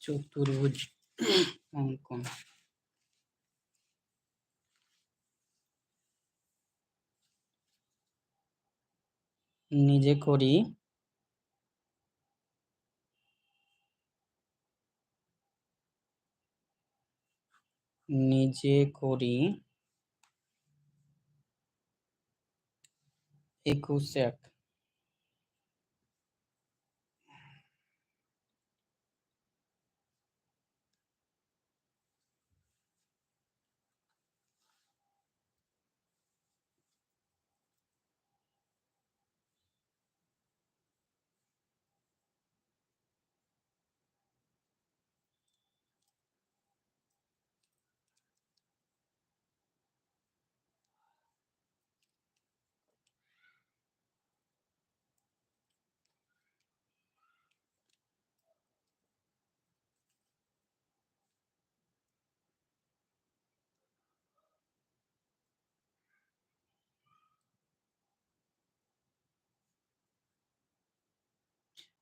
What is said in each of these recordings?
চতুর্ভুজ অঙ্কন। নিজে করি। নিজে করি। একুশ এক।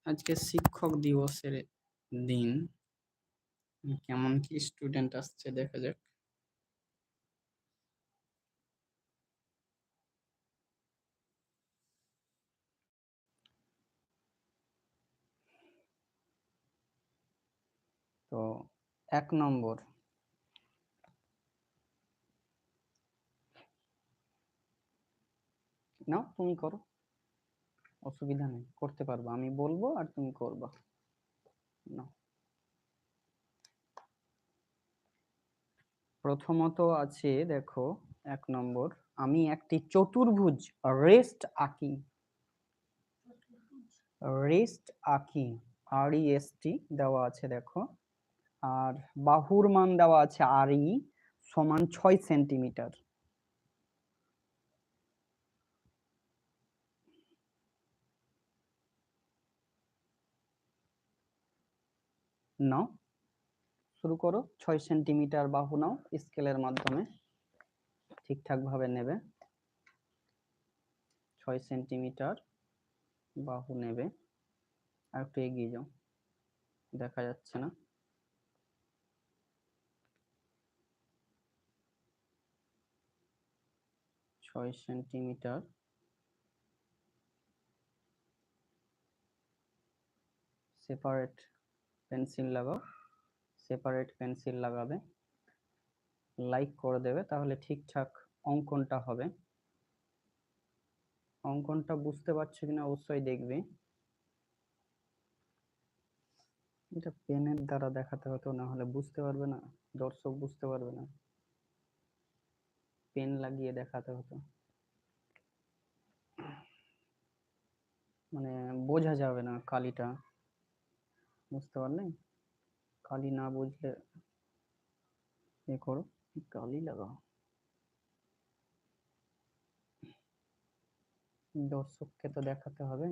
আজকে শিক্ষক দিবসের দিন। কেমন কি স্টুডেন্ট আসছে, দেখা যাক। তো এক নম্বর। নাও, তুমি করো। অসুবিধা নেই, করতে পারব। আমি বলব আর তুমি করবা। নাও। প্রথমত আছে, দেখো, এক নম্বর, আমি একটি চতুর্ভুজ, রেস্ট আঁকি। রেস্ট আঁকি আর এস টি দেওয়া আছে, দেখো। আর বাহুর মান দেওয়া আছে আর ই সমান ছয় সেন্টিমিটার। নাও। শুরু করো, ছয় সেন্টিমিটার বাহু নাও স্কেলের মাধ্যমে। ঠিকঠাকভাবে নেবে। ছয় সেন্টিমিটার বাহু নেবে। আর একটু এগিয়ে যাও। দেখা যাচ্ছে না। ছয় সেন্টিমিটার সেপারেট পেন্সিল লাগাও সেপারেট পেন্সিল লাগাবে লাইক করে দেবে, তাহলে ঠিকঠাক অঙ্কনটা হবে। অঙ্কনটা বুঝতে পারছ কিনা অবশ্যই দেখবে। এটা পেনের দ্বারা দেখাতে হতো না হলে বুঝতে পারবে না, দর্শক বুঝতে পারবে না। পেন লাগিয়ে দেখাতে হতো মানে বোঝা যাবে না কালিটা। বুঝতে পারলে? কালি না বুঝলে এ করো। কালি লাগাও। দর্শককে তো দেখাতে হবে।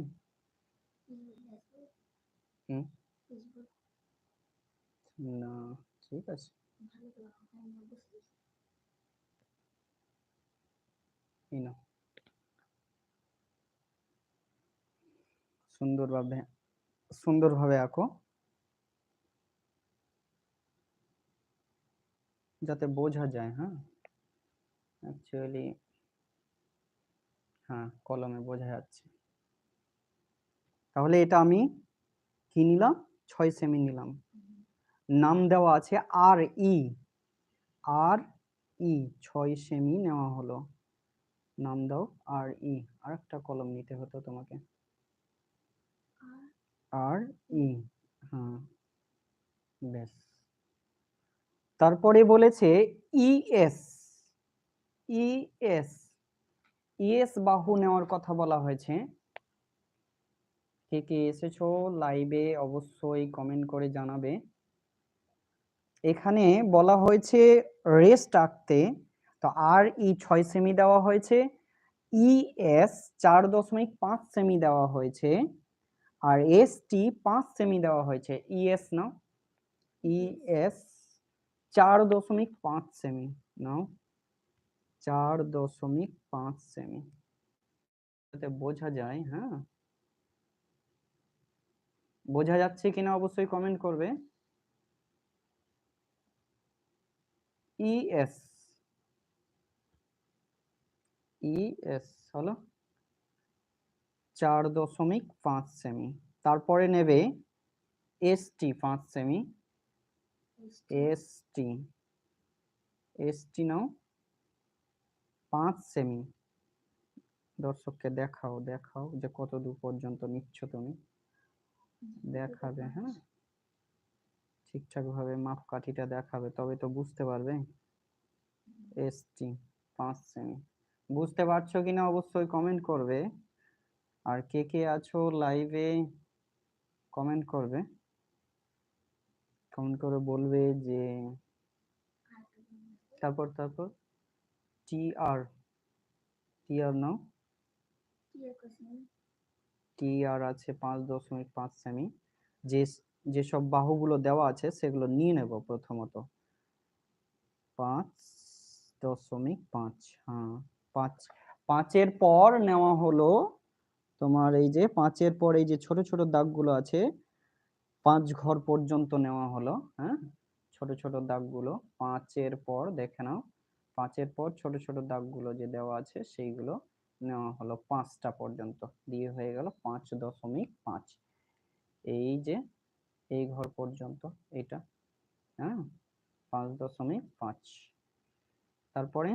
না ঠিক আছে। সুন্দরভাবে সুন্দরভাবে আঁকো। যাতে বোঝা যায় হ্যাঁ? অ্যাকচুয়ালি হ্যাঁ কলমে বোঝা যাচ্ছে। তাহলে এটা আমি কি নিলাম? ছয় সেমি নিলাম। নাম দেওয়া আছে আর ই আর ই ছয় সেমি নেওয়া হলো। নাম দাও আর ই আর একটা কলম নিতে হতো তোমাকে। আর? ই হ্যাঁ। বেশ তারপরে বলেছে ইএস ইএস ইএস বাহু নেওয়ার কথা বলা হয়েছে। কে কে এসেছ লাইভে অবশ্যই কমেন্ট করে জানাবে। এখানে বলা হয়েছে রেস্ট আঁকতে, তো আর ই ছয় সেমি দেওয়া হয়েছে ইএস চার দশমিক পাঁচ সেমি দেওয়া হয়েছে, আর এস টি পাঁচ সেমি দেওয়া হয়েছে। ইএস না ইএস চার দশমিক পাঁচ সেমি নাও। চার দশমিক পাঁচ সেমি বোঝা যায় হ্যাঁ? বোঝা যাচ্ছে কিনা অবশ্যই কমেন্ট করবে। ইএস ইএস হলো? চার দশমিক পাঁচ সেমি তারপরে নেবে এসটি পাঁচ সেমি এসটি এসটি নাও পাঁচ সেমি দর্শককে দেখাও দেখাও যে কত দূর পর্যন্ত নিচ্ছ তুমি। দেখাবে হ্যাঁ? ঠিকঠাক ভাবে মাপকাঠিটা দেখাবে, তবে তো বুঝতে পারবে। এসটি পাঁচ সেমি বুঝতে পারছ কিনা অবশ্যই কমেন্ট করবে। আর কে কে আছো লাইভে কমেন্ট করবে। কমেন্ট করে বলবে যে তারপর তারপর টি আর টি আর নাও। টি আর আছে পাঁচ দশমিক পাঁচ সেমি যে যেসব বাহুগুলো দেওয়া আছে সেগুলো নিয়ে নেব প্রথমত। পাঁচ দশমিক পাঁচ হ্যাঁ পাঁচ। পাঁচের পর নেওয়া হলো তোমার এই যে, পাঁচের পর এই যে ছোট ছোট দাগগুলো আছে পাঁচ ঘর পর্যন্ত নেওয়া হলো হ্যাঁ? ছোট ছোট দাগগুলো, পাঁচের পর দেখে নাও, পাঁচের পর ছোট ছোট দাগগুলো যে দেওয়া আছে সেইগুলো নেওয়া হলো পাঁচটা পর্যন্ত। দিয়ে হয়ে গেল পাঁচ দশমিক পাঁচ। এই যে, এই ঘর পর্যন্ত, এটা হ্যাঁ? পাঁচ দশমিক পাঁচ। তারপরে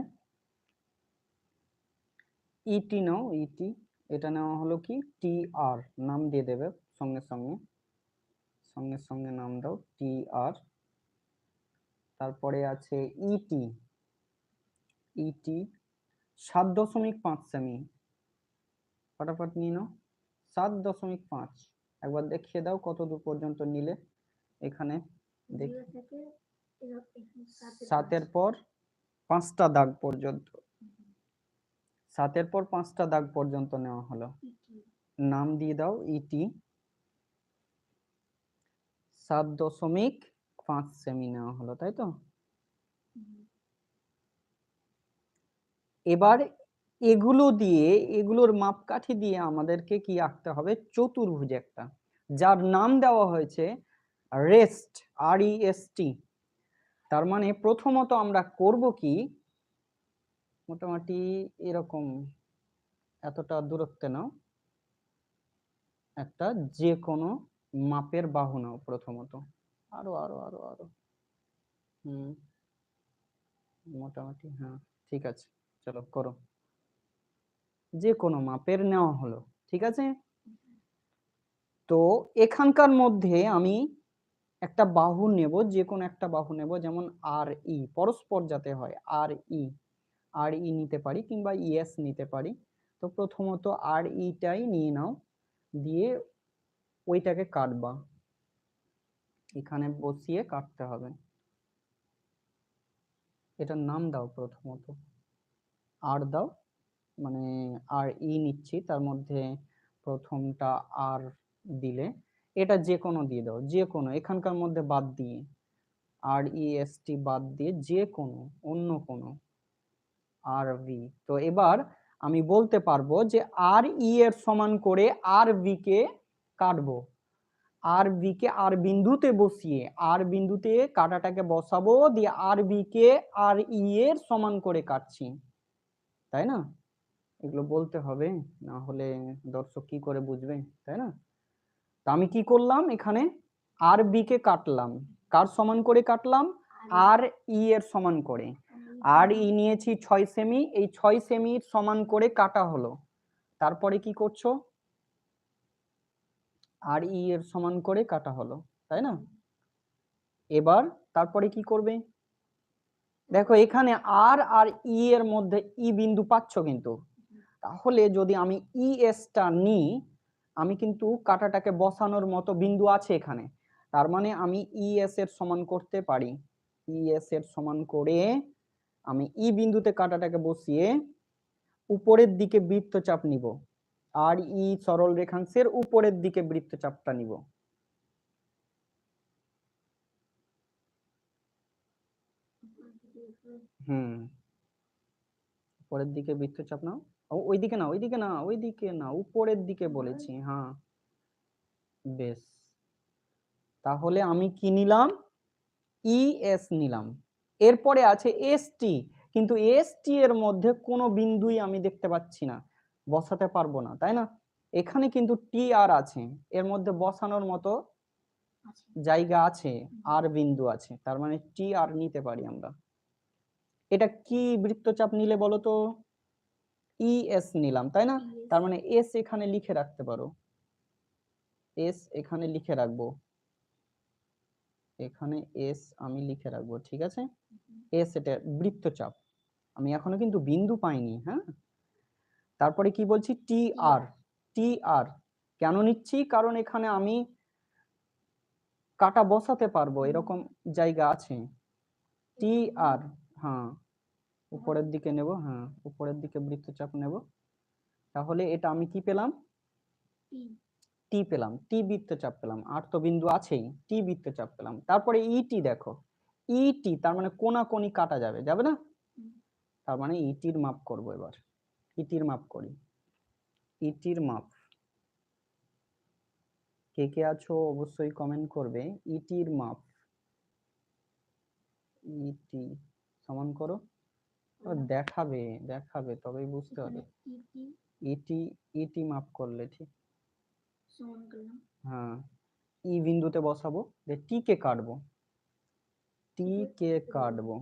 ইটি নাও ইটি এটা নেওয়া হলো কি? টি আর নাম দিয়ে দেবে সঙ্গে সঙ্গে। সঙ্গে সঙ্গে নাম দাও টি আর। তারপরে আছে ইটি ইটি সাত দশমিক পাঁচ সেমি। ফটাফট নিয়ে নাও সাত দশমিক পাঁচ। একবার দেখিয়ে দাও কত দূর পর্যন্ত নিলে। এখানে দেখ সাতের পর পাঁচটা দাগ পর্যন্ত। সাতের পর পাঁচটা দাগ পর্যন্ত নেওয়া হলো। নাম দিয়ে দাও ইটি সাত দশমিক পাঁচ সেমি নেওয়া হলো, তাই তো? এবার এগুলো দিয়ে, এগুলোর মাপকাঠি দিয়ে আমাদেরকে কি আঁকতে হবে? চতুর্ভুজ একটা, যার নাম দেওয়া হয়েছে রেস্ট আর ই এস টি তার মানে প্রথমত আমরা করব কি? মোটামুটি এরকম, এতটা দূরত্বে নাও একটা যে কোনো মাপের বাহু নাও প্রথমত। আরও আরও আরও আরও। হুম। মোটামুটি হ্যাঁ ঠিক আছে চলো করো। যে কোনো মাপের নেওয়া হলো ঠিক আছে? তো এখানকার মধ্যে আমি একটা বাহু নেব যে কোনো একটা বাহু নেব যেমন আর ই পরস্পর যাতে হয় আর ই আর ই নিতে পারি কিংবা ইএস নিতে পারি। তো প্রথমত আর ইটাই নিয়ে নাও দিয়ে ওইটাকে কাটবা। এখানে বসিয়ে কাটতে হবে। এটার নাম দাও প্রথমত। আর দাও মানে আর ই নিচ্ছি, তার মধ্যে প্রথমটা আর দিলে এটা যে কোনো দিয়ে দাও যে কোনো এখানকার মধ্যে বাদ দিয়ে। আর ই এস টি বাদ দিয়ে যে কোনো অন্য কোনো। আর ভি। তো এবার আমি বলতে পারব যে আর ই এর সমান করে আর ভি কে কাটবো। আর বি কে আর বিন্দুতে বসিয়ে আর বিন্দুতে কাটাটাকে বসাবো দিয়ে আর বি কে আর ই এর সমান করে কাটছি। তাই না? এগুলো বলতে হবে না হলে দর্শক কি করে বুঝবে তাই না? তা আমি কি করলাম এখানে? আর বি কে কাটলাম। কার সমান করে কাটলাম? আর ই এর সমান করে। আর ই নিয়েছি ছয় সেমি এই ছয় সেমির সমান করে কাটা হলো। তারপরে কি করছ? আর ই এর সমান করে কাটা হলো, তাই না? এবার তারপরে কি করবে? দেখো, এখানে আর আর ই এর মধ্যে ই বিন্দু পাচ্ছ কিন্তু। তাহলে যদি আমি ই এসটা নিই, আমি কিন্তু কাটাটাকে বসানোর মতো বিন্দু আছে এখানে। তার মানে আমি ই এস এর সমান করতে পারি। ই এস এর সমান করে আমি ই বিন্দুতে কাটাটাকে বসিয়ে উপরের দিকে বৃত্তচাপ নিব। আর ই সরল রেখাংশের উপরের দিকে বৃত্তচাপটা নিব। হুম। উপরের দিকে বৃত্তচাপ নাও। ওইদিকে না ওইদিকে না ওইদিকে না উপরের দিকে বলেছি হ্যাঁ। বেশ। তাহলে আমি কি নিলাম? ইএস নিলাম। এরপরে আছে এসটি কিন্তু এসটি এর মধ্যে কোনো বিন্দুই আমি দেখতে পাচ্ছি না। বসাতে পারব না তাই না? এখানে কিন্তু টি আর আছে এর মধ্যে বসানোর মতো জায়গা আছে আর বিন্দু আছে তার মানে টি আর নিতে পারি আমরা। এটা কি বৃত্তচাপ নিলে বলো তো ইএস নিলাম তাই না? তার মানে এস এখানে লিখে রাখতে পারো। এস এখানে লিখে রাখব। এখানে এস আমি লিখে রাখব ঠিক আছে? এস এটা বৃত্তচাপ। আমি এখনও কিন্তু বিন্দু পাইনি হ্যাঁ? তারপরে কি বলছি? টি আর টি আর কেন নিচ্ছি? কারণ এখানে আমি কাটা বসাতে পারব এরকম জায়গা আছে। টি আর হ্যাঁ। উপরের দিকে নেব হ্যাঁ। উপরের দিকে বৃত্তচাপ নেব। তাহলে এটা আমি কি পেলাম? টি পেলাম টি বৃত্তচাপ পেলাম। আর তো বিন্দু আছেই টি বৃত্তচাপ পেলাম। তারপরে ইটি দেখো। ইটি তার মানে কোনাকোনি কাটা যাবে যাবে না? তার মানে ইটির মাপ করব এবার। ইটির মাপ করি। ইটির মাপ। কে কে আছো অবশ্যই কমেন্ট করবে। ইটির মাপ। ইটি সমান করো। দেখাবে দেখাবে তবেই বুঝতে হবে ইটি। ইটি মাপ করলে ঠিক। হ্যাঁ। ই বিন্দুতে বসাবো যে টি কে কাটবো। টি কে কাটবো।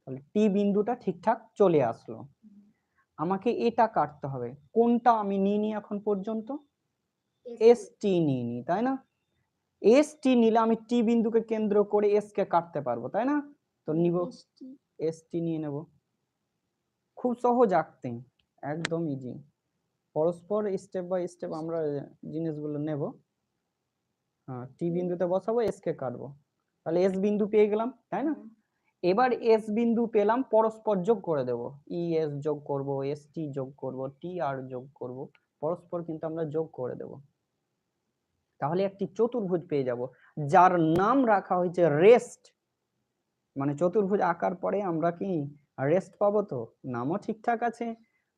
তাহলে টি বিন্দুটা ঠিকঠাক চলে আসলো। আমাকে এটা কাটতে হবে। কোনটা আমি নিইনি এখন পর্যন্ত? এস টি নিইনি তাই না? এস টি নিলে আমি টি বিন্দুকে কেন্দ্র করে এস কে কাটতে পারব তাই না? তো নিব। এস টি নিয়ে নেব। খুব সহজ আঁকতে একদম ইজি পরস্পর স্টেপ বাই স্টেপ আমরা জিনিসগুলো নেব। হ্যাঁ টি বিন্দুতে বসাবো এস কে কাটবো। তাহলে এস বিন্দু পেয়ে গেলাম তাই না? এবার এস বিন্দু পেলাম, পরস্পর যোগ করে দেব। ই এস যোগ করব এস টি যোগ করব টি আর যোগ করব, পরস্পর কিন্তু আমরা যোগ করে দেব। তাহলে একটি চতুর্ভুজ পেয়ে যাব, যার নাম রাখা হয়েছে রেস্ট মানে চতুর্ভুজ আঁকার পরে আমরা কি রেস্ট পাবো তো? নামও ঠিকঠাক আছে,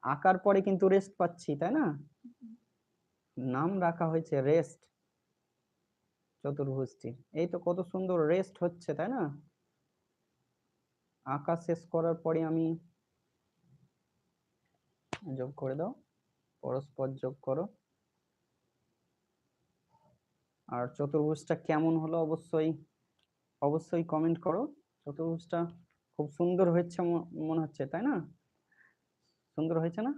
আঁকার পরে কিন্তু রেস্ট পাচ্ছি, তাই না? নাম রাখা হয়েছে রেস্ট চতুর্ভুজটি এই তো কত সুন্দর রেস্ট হচ্ছে, তাই না? আঁকা শেষ করার পরে আমি যোগ করে দাও। পরস্পর যোগ করো। আর চতুর্ভুজটা কেমন হলো অবশ্যই অবশ্যই কমেন্ট করো। চতুর্ভুজটা খুব সুন্দর হয়েছে মনে হচ্ছে তাই না? সুন্দর হয়েছে না?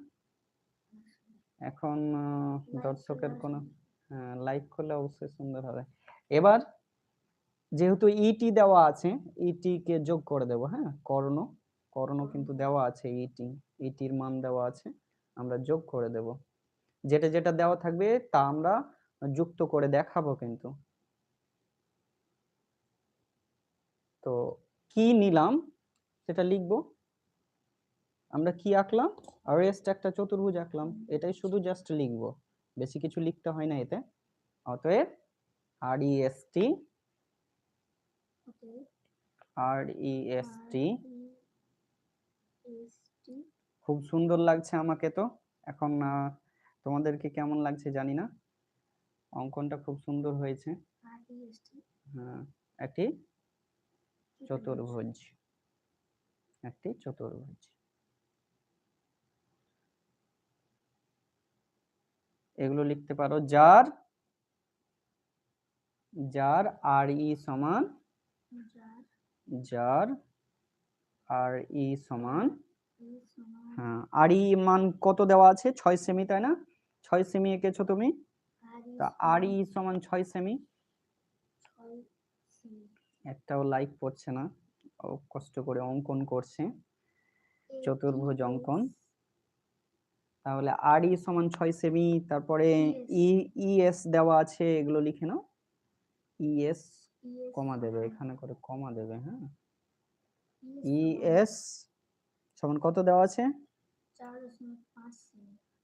এখন দর্শকের কোনো। লাইক করলে অবশ্যই সুন্দর হবে। এবার যেহেতু ইটি দেওয়া আছে ইটি কে যোগ করে দেব হ্যাঁ? কর্ণ কর্ণ কিন্তু দেওয়া আছে ইটি ইটির মান দেওয়া আছে, আমরা যোগ করে দেব। যেটা যেটা দেওয়া থাকবে, তা আমরা যুক্ত করে দেখাবো কিন্তু। তো কি নিলাম? সেটা লিখব। আমরা কি আঁকলাম? রেস্ট একটা চতুর্ভুজ আঁকলাম, এটাই শুধু জাস্ট লিখব। বেশি কিছু লিখতে হয় না এতে। অতএব আর ই এস টি আর ই এস টি খুব সুন্দর লাগছে আমাকে তো। এখন তোমাদেরকে কেমন লাগছে জানি না। অঙ্কনটা খুব সুন্দর হয়েছে। REST, হ্যাঁ একটি চতুর্ভুজ। চতুর্ভুজ। একটি চতুর্ভুজ। এগুলো লিখতে পারো। যার যার আর ই সমান যার আর ই সমান হ্যাঁ আর ই মান কত দেওয়া আছে? ছয় সেমি তাই না? ছয় সেমি এঁকেছো তুমি? তা আর ই সমান। ছয় সেমি। একটাও লাইক পড়ছে না। ও কষ্ট করে অঙ্কন করছে। চতুর্ভুজ অঙ্কন। তাহলে আর ই সমান ছয় সেমি তারপরে ই ই এস দেওয়া আছে এগুলো লিখে নাও। ই এস ES কমা দেবে এখানে করে কমা দেবে হ্যাঁ? ES ই সমান এস সমান কত দেওয়া আছে?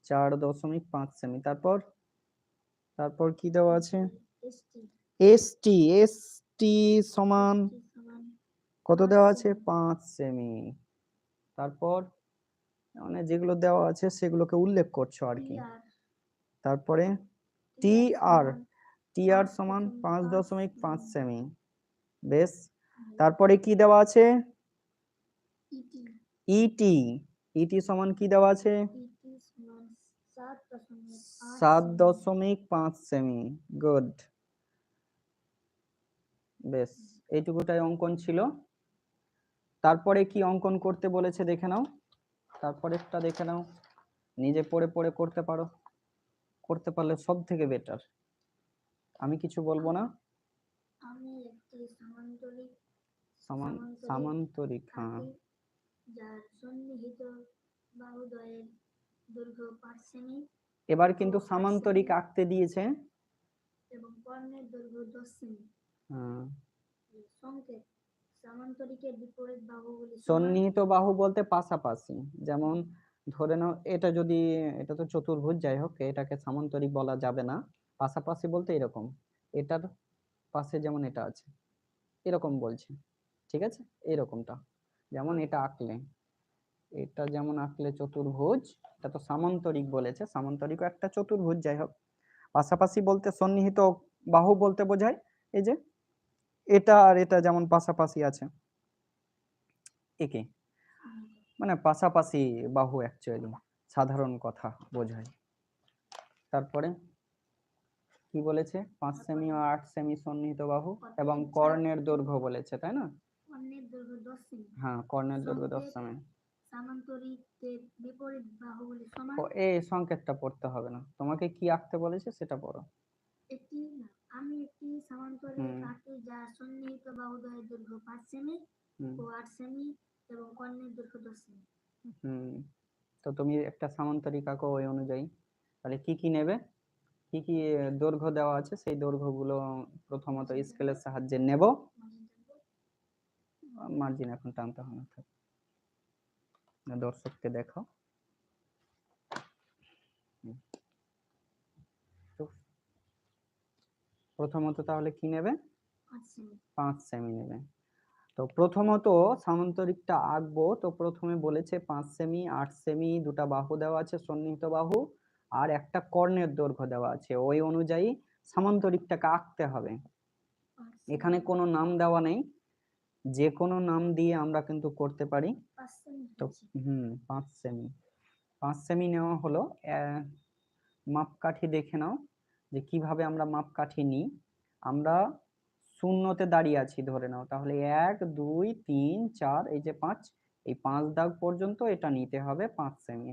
চার দশমিক পাঁচ সেমি। তারপর? তারপর কি দেওয়া আছে? ST, S T S T সমান কত দেওয়া আছে? পাঁচ সেমি। তারপর? মানে যেগুলো দেওয়া আছে সেগুলোকে উল্লেখ করছ আর কি। তারপরে? টি আর পাঁচ সমান পাঁচ দশমিক পাঁচ সেমি। বেশ। তারপরে কি দেওয়া আছে? ইটি ইটি ইটি সমান কি দেওয়া আছে? সাত। দশমিক পাঁচ সেমি গুড বেশ। এইটুকুটাই অঙ্কন ছিল। তারপরে কি অঙ্কন করতে বলেছে দেখে নাও। তারপরেরটা দেখে নাও। নিজে পড়ে পড়ে করতে পারো। করতে পারলে সব থেকে বেটার আমি কিছু বলব না? আমি একটি সমান্তরিক সমান সামান্তরিক হ্যাঁ। যার সন্নিহিত বাহুদ্বয়ের দৈর্ঘ্য পাঁচ সেমি। এবার কিন্তু সামান্তরিক আঁকতে দিয়েছে। এবং কর্ণের দৈর্ঘ্য দশ সেমি। হ্যাঁ। সংকেত সামান্তরিকের বিপরীত বাহুগুলি সন্নিহিত বাহু বলতে পাশাপাশি। যেমন ধরে নাও এটা যদি এটা তো চতুর্ভুজ যাই হোক এটাকে সামান্তরিক বলা যাবে না। পাশাপাশি বলতে এরকম, এটার পাশে যেমন এটা আছে, এরকম বলছে, ঠিক আছে? এরকমটা। যেমন এটা আঁকলে, এটা যেমন আঁকলে চতুর্ভুজ, এটা তো সামান্তরিক বলেছে, সামান্তরিকও একটা চতুর্ভুজ, যাই হোক। পাশাপাশি বলতে সন্নিহিত বাহু বলতে বোঝায়, এই যে, এটা আর এটা যেমন পাশাপাশি আছে, একে। মানে পাশাপাশি বাহু অ্যাকচুয়ালি সাধারণ কথা বোঝায়। তারপরে কি বলেছে? পাঁচ সেমি ও আট সেমি সন্নিহিত বাহু এবং কর্ণের দৈর্ঘ্য বলেছে তাই না? কর্ণের দৈর্ঘ্য দশ সেমি হ্যাঁ কর্ণের দৈর্ঘ্য দশ সেমি বিপরীত বাহুগুলি সমান ও এই সংকেতটা পড়তে হবে না। তোমাকে কি আঁকতে বলেছে সেটা পড়ো। একটি আমি একটি সমান্তরিক। আঁকি সন্নিহিত বাহুদ্বয়ের দৈর্ঘ্য সেমি ও সেমি এবং কর্ণের দৈর্ঘ্য সেমি হুম তো তুমি একটা সামান্তরিক আঁকো ওই অনুযায়ী। তাহলে কি কি নেবে? কি কি দৈর্ঘ্য দেওয়া আছে? সেই দৈর্ঘ্যগুলো প্রথমত স্কেলের সাহায্যে নেব। মার্জিন এখন টানতে হবে না দর্শককে দেখাও। প্রথমত তাহলে কি নেবে? পাঁচ সেমি নেবে। তো প্রথমত সামান্তরিকটা আঁকবো। তো প্রথমে বলেছে পাঁচ সেমি আট সেমি দুটা বাহু দেওয়া আছে সন্নিহিত বাহু। আর একটা কর্ণের দৈর্ঘ্য দেওয়া আছে ওই অনুযায়ী সামান্তরিকটাকে আঁকতে হবে। এখানে কোনো নাম দেওয়া নেই যে কোনো নাম দিয়ে আমরা কিন্তু করতে পারি। তো। হুম পাঁচ সেমি পাঁচ সেমি নেওয়া হলো মাপকাঠি দেখে নাও যে কীভাবে আমরা মাপকাঠি নিই। আমরা শূন্যতে দাঁড়িয়ে আছি ধরে নাও। তাহলে এক দুই তিন চার এই যে পাঁচ এই পাঁচ দাগ পর্যন্ত এটা নিতে হবে পাঁচ সেমি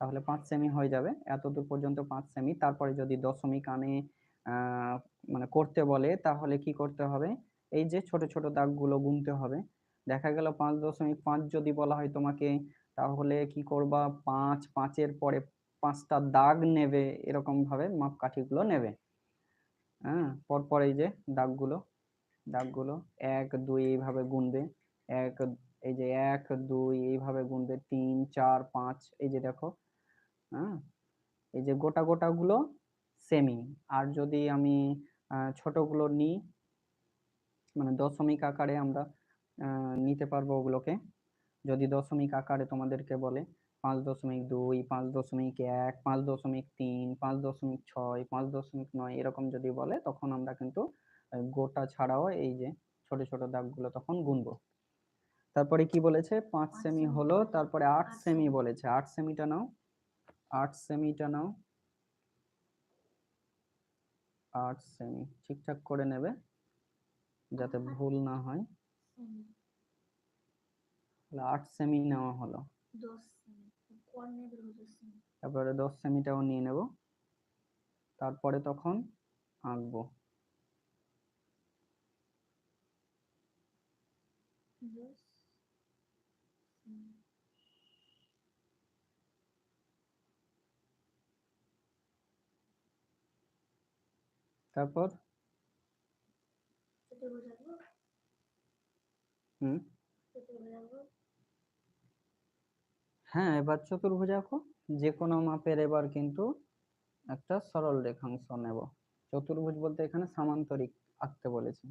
তাহলে পাঁচ সেমি হয়ে যাবে। এত দূর পর্যন্ত পাঁচ সেমি। তারপরে যদি দশমিক আনে মানে করতে বলে, তাহলে কি করতে হবে? এই যে ছোট ছোট দাগগুলো গুনতে হবে। দেখা গেল পাঁচ দশমিক পাঁচ যদি বলা হয় তোমাকে, তাহলে কি করবা? পাঁচ, পাঁচের পরে পাঁচটা দাগ নেবে এরকম ভাবে মাপকাঠিগুলো নেবে। হ্যাঁ পরপর এই যে দাগগুলো দাগগুলো এক, দুই এইভাবে গুনবে। এক, এই যে এক, দুই এইভাবে গুনবে, তিন চার, পাঁচ, এই যে দেখো হ্যাঁ? এই যে গোটা গোটা গুলো সেমি আর যদি আমি ছোটগুলো নিই মানে দশমিক আকারে আমরা নিতে পারব ওগুলোকে। যদি দশমিক আকারে তোমাদেরকে বলে, পাঁচ দশমিক দুই, পাঁচ দশমিক এক, পাঁচ দশমিক তিন, পাঁচ দশমিক ছয়, পাঁচ দশমিক নয়, এরকম যদি বলে, তখন আমরা কিন্তু গোটা ছাড়াও এই যে ছোট ছোট দাগগুলো তখন গুনবো। তারপরে কি বলেছে? পাঁচ সেমি হলো তারপরে আট সেমি। বলেছে। আট সেমিটা নাও। আট সেমিটা নাও। আট সেমি। ঠিকঠাক করে নেবে যাতে ভুল না হয়। আট সেমি নেওয়া হলো। তারপরে দশ সেমিটাও নিয়ে নেব। তারপরে তখন আঁকবো। দশ সেমি তারপর? হুম? হ্যাঁ এবার চতুর্ভুজ আঁকো যে কোনো মাপের এবার কিন্তু একটা সরল রেখাংশ নেব। চতুর্ভুজ বলতে এখানে সামান্তরিক আঁকতে বলেছে।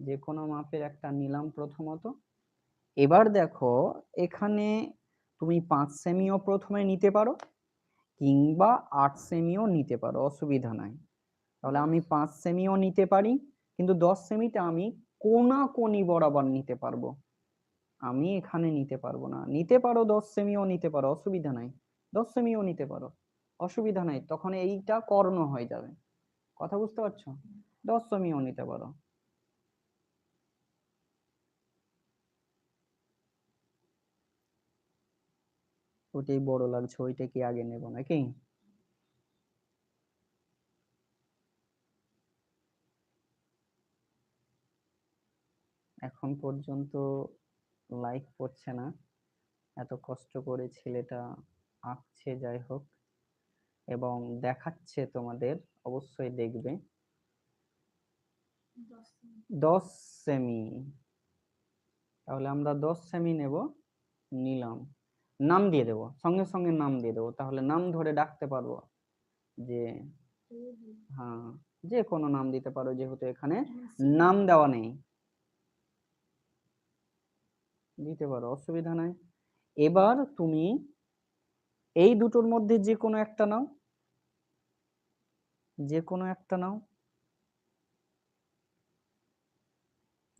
যে কোনো মাপের একটা নিলাম প্রথমত। এবার দেখো এখানে তুমি পাঁচ সেমিও প্রথমে নিতে পারো কিংবা আট সেমিও নিতে পারো অসুবিধা নাই। তাহলে আমি পাঁচ সেমিও নিতে পারি, কিন্তু দশ সেমিটা আমি কোনা কোনি বরাবর নিতে পারব। আমি এখানে নিতে পারব না। নিতে পারো, দশ সেমিও নিতে পারো, অসুবিধা নাই। দশ সেমিও নিতে পারো, অসুবিধা নাই। তখন এইটা কর্ণ হয়ে যাবে। কথা বুঝতে পারছ? দশ সেমিও নিতে পারো। ওটাই বড় লাগছে, ওইটা কি আগে নেব নাকি? এখন পর্যন্ত লাইক পড়ছে না। এত কষ্ট করে ছেলেটা আঁকছে যাই হোক এবং দেখাচ্ছে তোমাদের অবশ্যই দেখবে। দশ সেমি তাহলে আমরা দশ সেমি নেব নিলাম। নাম দিয়ে দেবো সঙ্গে সঙ্গে নাম দিয়ে দেবো। তাহলে নাম ধরে ডাকতে পারব যে হ্যাঁ যে কোনো নাম দিতে পারো যেহেতু এখানে এখানে নাম দেওয়া নেই। দিতে পারো, অসুবিধা নাই। এবার তুমি এই দুটোর মধ্যে যে কোনো একটা নাও। যে কোনো একটা নাও।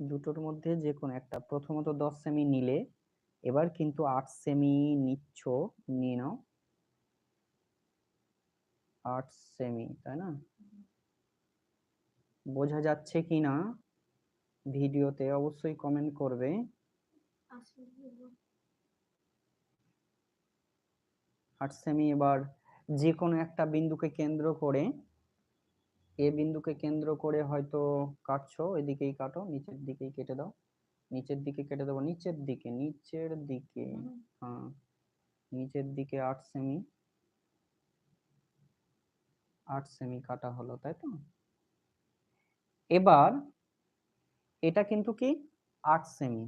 দুটোর মধ্যে যে কোনো একটা। প্রথমত দশ সেমি নিলে, এবার কিন্তু আট সেমি নিচ্ছ, নিয়ে নাও। আট সেমি তাই না? বোঝা যাচ্ছে কি না ভিডিওতে অবশ্যই কমেন্ট করবে। আট সেমি এবার যে কোনো একটা বিন্দুকে কেন্দ্র করে এ বিন্দুকে কেন্দ্র করে হয়তো কাটছো এদিকেই কাটো নিচের দিকেই কেটে দাও নিচের দিকে কেটে দেবো নিচের দিকে নিচের দিকে হ্যাঁ নিচের দিকে আট সেমি আট সেমি কাটা হলো তাই তো? এবার এটা কিন্তু কি? আট সেমি।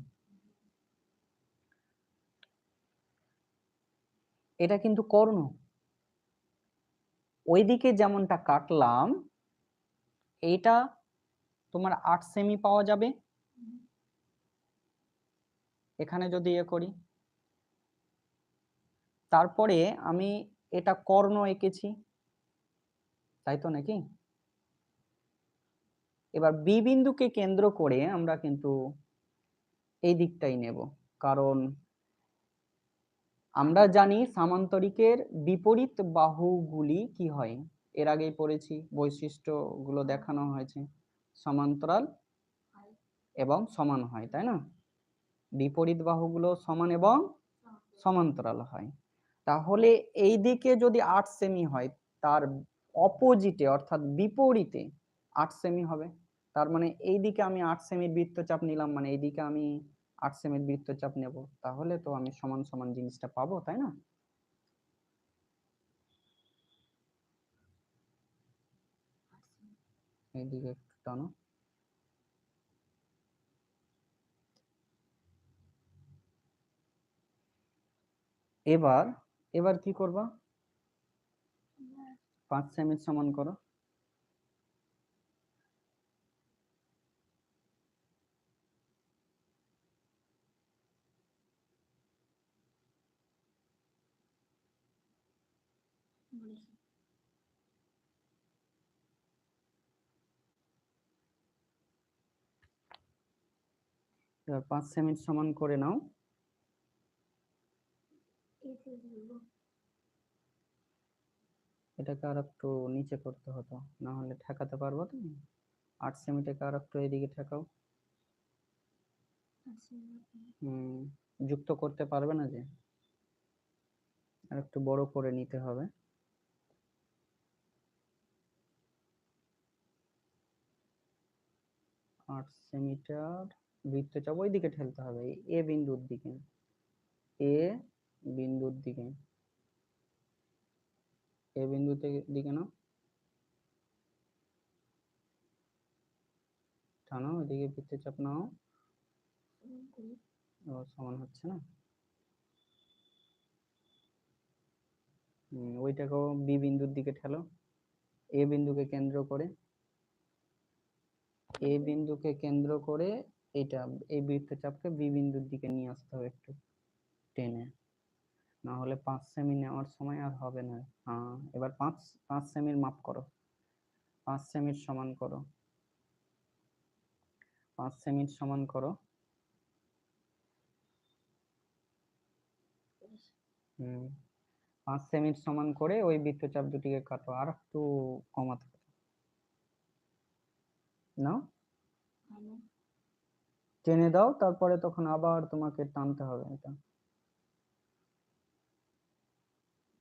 এটা কিন্তু কর্ণ ওইদিকে যেমনটা কাটলাম এটা তোমার আট সেমি পাওয়া যাবে। এখানে যদি ইয়ে করি। তারপরে আমি এটা কর্ণ এঁকেছি। তাই তো নাকি? এবার বি বিন্দুকে কেন্দ্র করে আমরা কিন্তু এই দিকটাই নেব। কারণ আমরা জানি সামান্তরিকের বিপরীত বাহুগুলি কি হয়? এর আগেই পড়েছি, বৈশিষ্ট্যগুলো দেখানো হয়েছে। সমান্তরাল এবং সমান হয়, তাই না? বিপরীত বাহুগুলো সমান এবং সমান্তরাল হয়। তাহলে এই দিকে যদি আট সেমি হয়, তার অপোজিটে অর্থাৎ বিপরীতে আট সেমি হবে। তার মানে এই দিকে আমি আট সেমির বৃত্তচাপ নিলাম মানে এইদিকে আমি আট সেমির বৃত্তচাপ নেব, তাহলে তো আমি সমান সমান জিনিসটা পাবো, তাই না? এইদিকে টানো। এবার এবার কি করবা? পাঁচ সেমির সমান করো বলেছি এবার পাঁচ সেমির সমান করে নাও। এটাকে আর একটু নিচে করতে হতো, না হলে ঠেকাতে পারব তুমি? আট সেমিটাকে আর একটু এদিকে ঠেকাও। যুক্ত করতে পারবে না যে? আর একটু বড় করে নিতে হবে। আট সেমিটার বৃত্তচাপ ওই দিকে ঠেলতে হবে, এ বিন্দুর দিকে। এ বিন্দুর দিকে। এ বিন্দু দিকে নাও। টানো, ওইদিকে বৃত্তচাপ নাও। সমান হচ্ছে না? ওইটাকেও বি বিন্দুর দিকে ঠেলো। এ বিন্দুকে কেন্দ্র করে। এ বিন্দুকে কেন্দ্র করে এটা এই বৃত্তচাপকে বি বিন্দুর দিকে নিয়ে আসতে হবে একটু টেনে। না হলে পাঁচ সেমি নেওয়ার সময় আর হবে না। হ্যাঁ এবার পাঁচ পাঁচ সেমির মাপ করো। পাঁচ সেমির সমান করো। পাঁচ সেমির সমান করো। হুম, পাঁচ সেমির সমান করে ওই বৃত্তচাপ দুটিকে কাটো, আর একটু কমাতে নাও। টেনে দাও, তারপরে তখন আবার তোমাকে টানতে হবে এটা।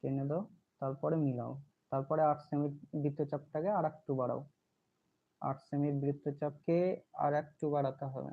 টেনে দাও, তারপরে মিলাও। তারপরে আট সেমির বৃত্তচাপটাকে আর একটু বাড়াও। আট সেমির বৃত্তচাপকে আর একটু বাড়াতে হবে।